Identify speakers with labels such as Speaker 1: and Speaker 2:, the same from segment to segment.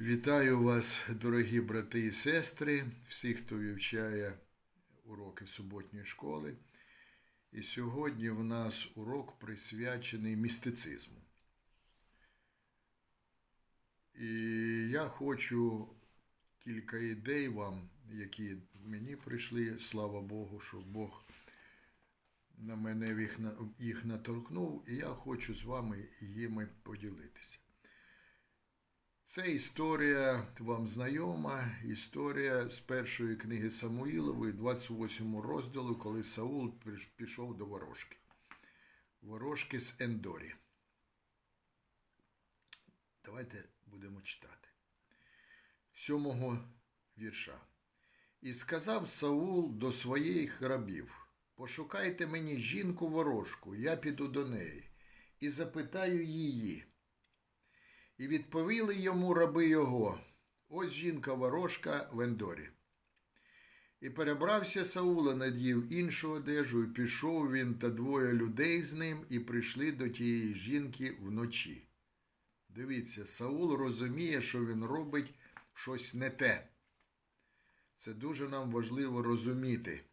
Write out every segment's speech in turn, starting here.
Speaker 1: Вітаю вас, дорогі брати і сестри, всі, хто вивчає уроки суботньої школи. І сьогодні в нас урок присвячений містицизму. І я хочу кілька ідей вам, які мені прийшли, слава Богу, що Бог на мене їх, наторкнув, і я хочу з вами їми поділитися. Це історія вам знайома, історія з першої книги Самуїлової, 28 розділу, коли Саул пішов до ворожки. Ворожки з Ендорі. Давайте будемо читати. Сьомого вірша. І сказав Саул до своїх рабів: Пошукайте мені жінку ворожку, я піду до неї, і запитаю її. І відповіли йому раби його. Ось жінка ворожка в Ендорі. І перебрався Саула, надів іншу одежу, і пішов він та двоє людей з ним, і прийшли до тієї жінки вночі. Дивіться, Саул розуміє, що він робить щось не те. Це дуже нам важливо розуміти,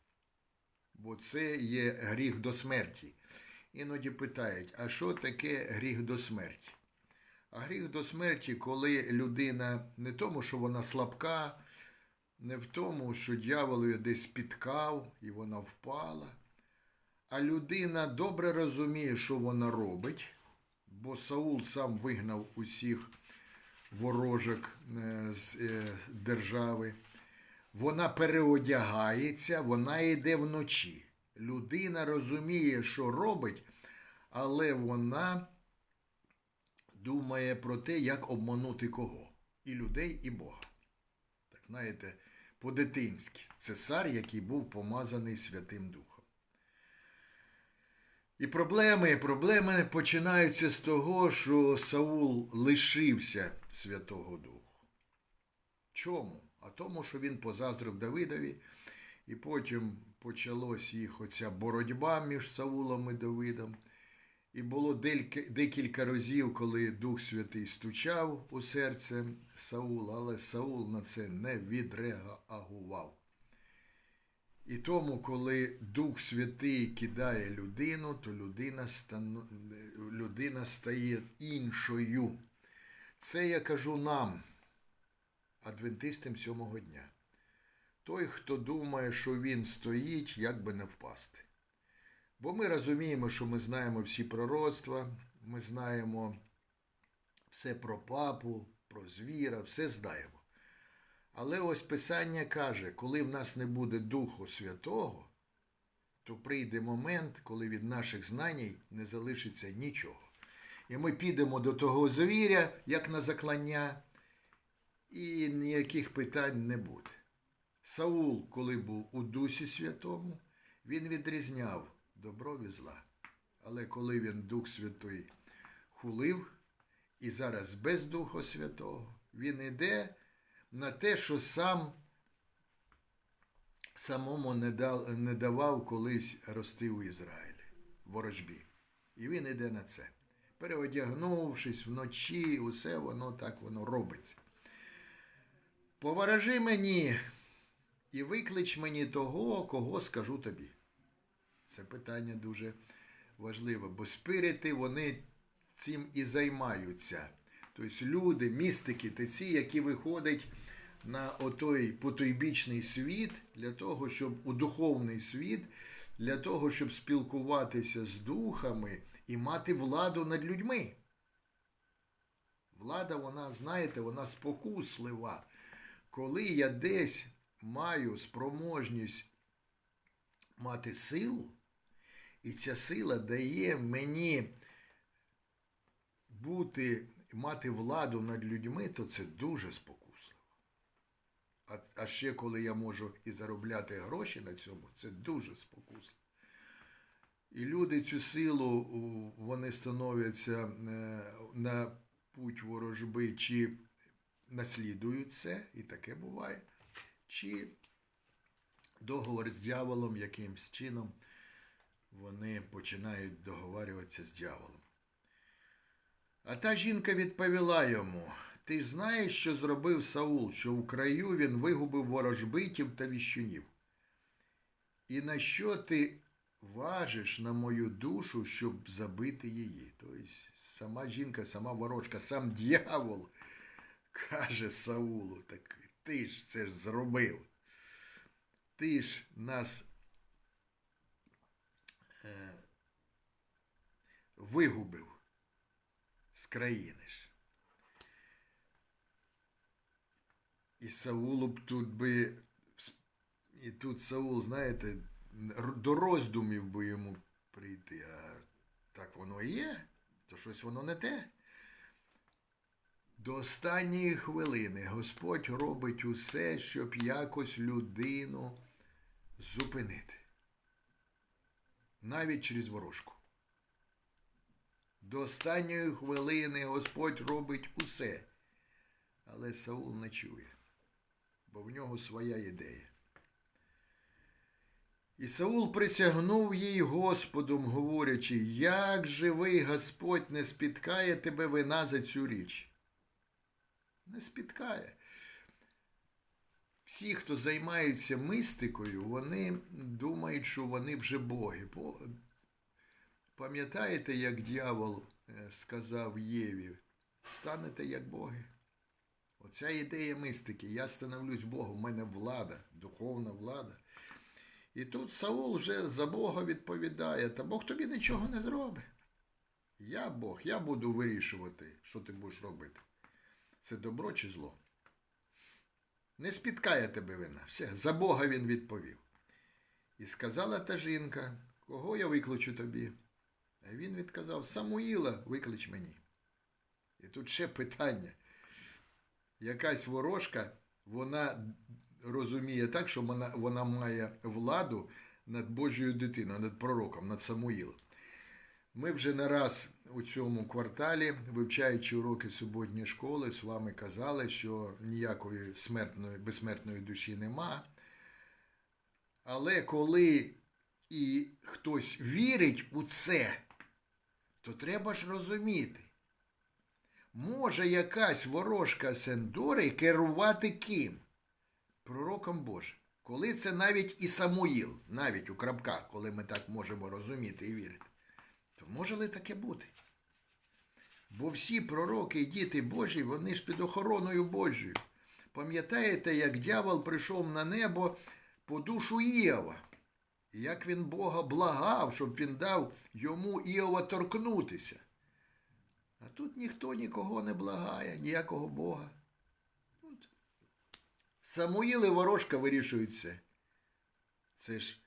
Speaker 1: бо це є гріх до смерті. Іноді питають, а що таке гріх до смерті? А гріх до смерті, коли людина не тому, що вона слабка, не в тому, що дьявол її десь спіткав і вона впала, а людина добре розуміє, що вона робить, бо Саул сам вигнав усіх ворожок е, з е, держави. Вона переодягається, вона йде вночі. Людина розуміє, що робить, але вона думає про те, як обманути кого. І людей, і Бога. Так знаєте, по-дитинськи. Цесар, який був помазаний Святим Духом. І проблеми, проблеми починаються з того, що Саул лишився Святого Духу. Чому? А тому, що він позаздрив Давидові, і потім почалась їх оця боротьба між Саулом і Давидом. І було декілька разів, коли Дух Святий стучав у серце Саула, але Саул на це не відреагував. І тому, коли Дух Святий кидає людину, то людина, стану... людина стає іншою. Це я кажу нам, адвентистам сьомого дня. Той, хто думає, що він стоїть, як би не впасти. Бо ми розуміємо, що ми знаємо всі пророцтва, ми знаємо все про папу, про звіра, все знаємо. Але ось Писання каже, коли в нас не буде Духу Святого, то прийде момент, коли від наших знань не залишиться нічого. І ми підемо до того звіря, як на заклання, і ніяких питань не буде. Саул, коли був у Дусі Святому, він відрізняв добро від зла. Але коли він Дух Святий хулив, і зараз без Духа Святого, він іде на те, що сам самому не, дав, не давав колись рости у Ізраїлі, ворожбі. І він іде на це. Переодягнувшись вночі, усе воно так воно робиться. Поворожи мені і виклич мені того, кого скажу тобі. Це питання дуже важливе, бо спирити вони цим і займаються. Тобто люди, містики, ті, які виходять на отой потойбічний світ для того, щоб у духовний світ, для того, щоб спілкуватися з духами і мати владу над людьми. Влада, вона, знаєте, вона спокуслива. Коли я десь маю спроможність мати силу, і ця сила дає мені бути, мати владу над людьми, то це дуже спокусливо. А, а ще коли я можу і заробляти гроші на цьому, це дуже спокусливо. І люди цю силу вони становляться е, на путь ворожби, чи наслідують це, і таке буває, чи договор з дьяволом якимсь чином вони починають договарюватися з дьяволом. А та жінка відповіла йому: Ти ж знаєш, що зробив Саул, що в краю він вигубив ворожбитів та віщунів. І на що ти важиш на мою душу, щоб забити її? Тобто сама жінка, сама ворожка, сам дьявол каже Саулу, так ти ж це ж зробив. Ти ж нас вигубив з країни ж. І Саулу б тут би. І тут Саул, знаєте, до роздумів би йому прийти. А так воно і є, то щось воно не те. До останньої хвилини Господь робить усе, щоб якось людину зупинити. Навіть через ворожку. До останньої хвилини Господь робить усе. Але Саул не чує, бо в нього своя ідея. І Саул присягнув їй Господом, говорячи, як живий Господь не спіткає тебе вина за цю річ. Не спіткає. Всі, хто займаються мистикою, вони думають, що вони вже боги. Пам'ятаєте, як дьявол е, сказав Єві, станете як боги? Оця ідея мистики. Я становлюсь Богом, в мене влада, духовна влада. І тут Саул вже за Бога відповідає, та Бог тобі нічого не зробить. Я Бог, я буду вирішувати, що ти будеш робити. Це добро чи зло? Не спіткає тебе вина. Все, за Бога він відповів. І сказала та жінка, кого я викличу тобі? Він відказав, Самуїла виклич мені. І тут ще питання. Якась ворожка, вона розуміє так, що вона, вона має владу над Божою дитиною, над пророком, над Самуїлом. Ми вже не раз у цьому кварталі, вивчаючи уроки суботньої школи, з вами казали, що ніякої смертної, безсмертної душі нема. Але коли і хтось вірить у це, то треба ж розуміти, може якась ворожка Сендори керувати ким? Пророком Божим. Коли це навіть і Самуїл, навіть у крапках, коли ми так можемо розуміти і вірити, то може ли таке бути? Бо всі пророки і діти Божі, вони ж під охороною Божою. Пам'ятаєте, як дьявол прийшов на небо по душу Іова? Як він Бога благав, щоб він дав йому Іова торкнутися. А тут ніхто нікого не благає, ніякого Бога. От. Самуїл і ворожка вирішують це. Ж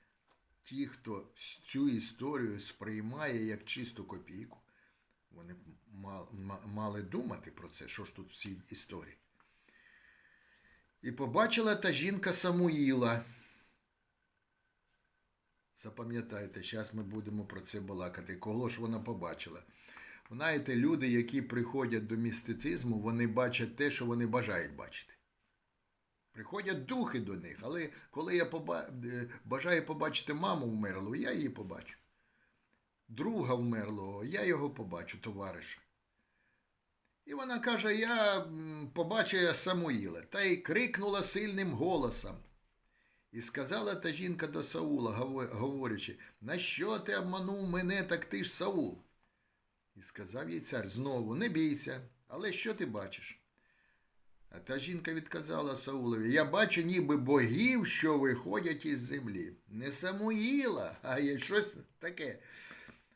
Speaker 1: ті, хто цю історію сприймає як чисту копійку. Вони мали думати про це, що ж тут в цій історії. І побачила та жінка Самуїла. Запам'ятайте, зараз ми будемо про це балакати. Кого ж вона побачила? Знаєте, люди, які приходять до містицизму, вони бачать те, що вони бажають бачити. Приходять духи до них, але коли я поба... е, бажаю побачити маму вмерлу, я її побачу. Друга вмерлого, я його побачу, товариша. І вона каже: Я м, побачила Самуїла, та й крикнула сильним голосом. І сказала та жінка до Саула, говорячи, на що ти обманув мене, так ти ж Саул? І сказав їй цар знову, не бійся, але що ти бачиш? А та жінка відказала Саулові, я бачу ніби богів, що виходять із землі. Не Самуїла, а є щось таке.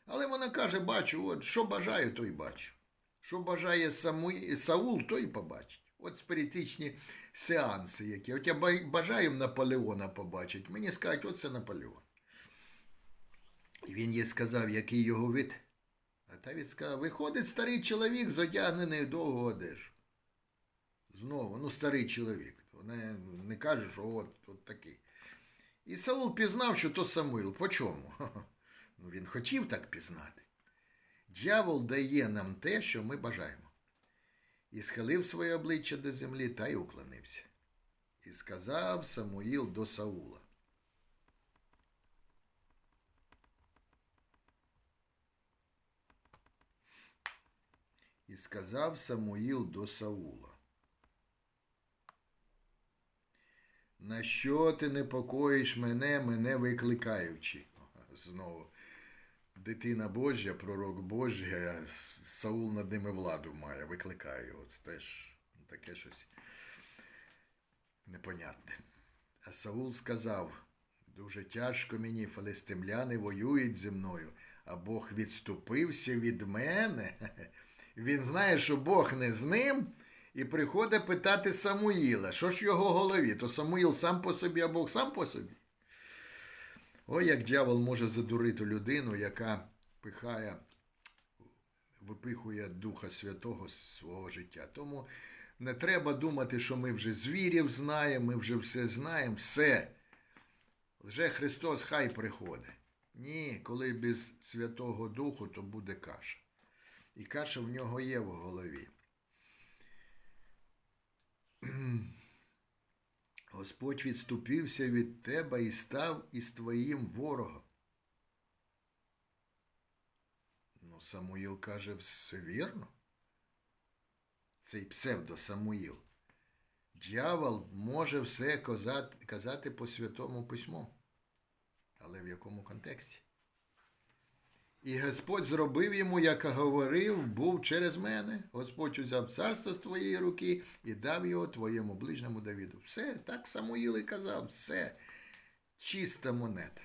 Speaker 1: Але вона каже, бачу, от що бажаю, то й бачу. Що бажає Саму... Саул, то й побачить. От спиритичні сеанси, які. От я бажаю Наполеона побачити. Мені скажуть, оце Наполеон. І він їй сказав, який його вид. А та від сказав, виходить старий чоловік, задягнений в довгу одежу. Знову, ну старий чоловік. Вона не каже, що от, от такий. І Саул пізнав, що то Самуїл. По чому? Ну він хотів так пізнати. Дьявол дає нам те, що ми бажаємо і схилив своє обличчя до землі та й уклонився. І сказав Самуїл до Саула. І сказав Самуїл до Саула. На що ти непокоїш мене, мене викликаючи? Знову Дитина Божа, пророк Божий, Саул над ними владу має, викликає його. Це теж таке щось непонятне. А Саул сказав: дуже тяжко мені, филистимляни воюють зі мною, а Бог відступився від мене. Він знає, що Бог не з ним, і приходить питати Самуїла, що ж в його голові? То Самуїл сам по собі, а Бог сам по собі. Ой, як дьявол може задурити людину, яка пихає, випихує Духа Святого з свого життя. Тому не треба думати, що ми вже звірів знаємо, ми вже все знаємо, все. Лже Христос хай приходить. Ні, коли без Святого Духу, то буде каша. І каша в нього є в голові. Господь відступився від тебе і став із твоїм ворогом. Ну, Самуїл каже, все вірно. Цей псевдо Самуїл. Дьявол може все казати, по святому письму. Але в якому контексті? І Господь зробив йому, як говорив, був через мене. Господь узяв царство з твоєї руки і дав його твоєму ближньому Давіду. Все, так Самуїл і казав, все. Чиста монета.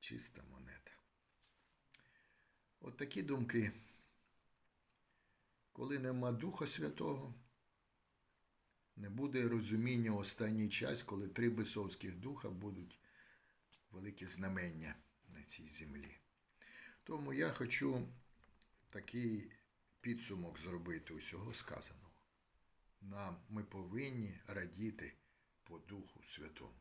Speaker 1: Чиста монета. От такі думки. Коли нема Духа Святого, не буде розуміння останній час, коли три бесовських духа будуть великі знамення на цій землі. Тому я хочу такий підсумок зробити усього сказаного. Нам ми повинні радіти по Духу Святому.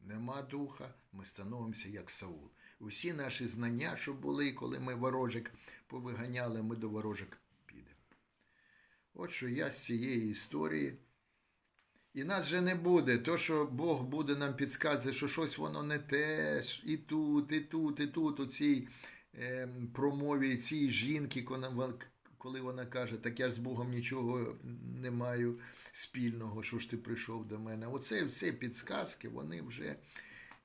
Speaker 1: Нема духа, ми становимося як Саул. Усі наші знання, що були, коли ми ворожик повиганяли, ми до ворожик підемо. От що я з цієї історії. І нас же не буде. То, що Бог буде нам підказувати, що щось воно не те, і тут, і тут, і тут, у цій е, промові цій жінки, коли вона каже, так я ж з Богом нічого не маю спільного, що ж ти прийшов до мене. Оце все підсказки, вони вже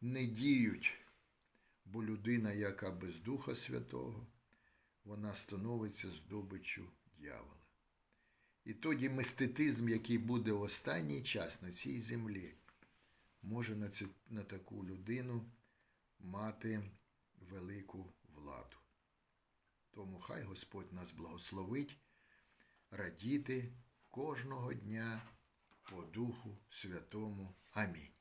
Speaker 1: не діють. Бо людина, яка без Духа Святого, вона становиться здобиччю дьявола. І тоді мистетизм, який буде останній час на цій землі, може на, цю, на таку людину мати велику владу. Тому хай Господь нас благословить радіти кожного дня по Духу Святому. Амінь.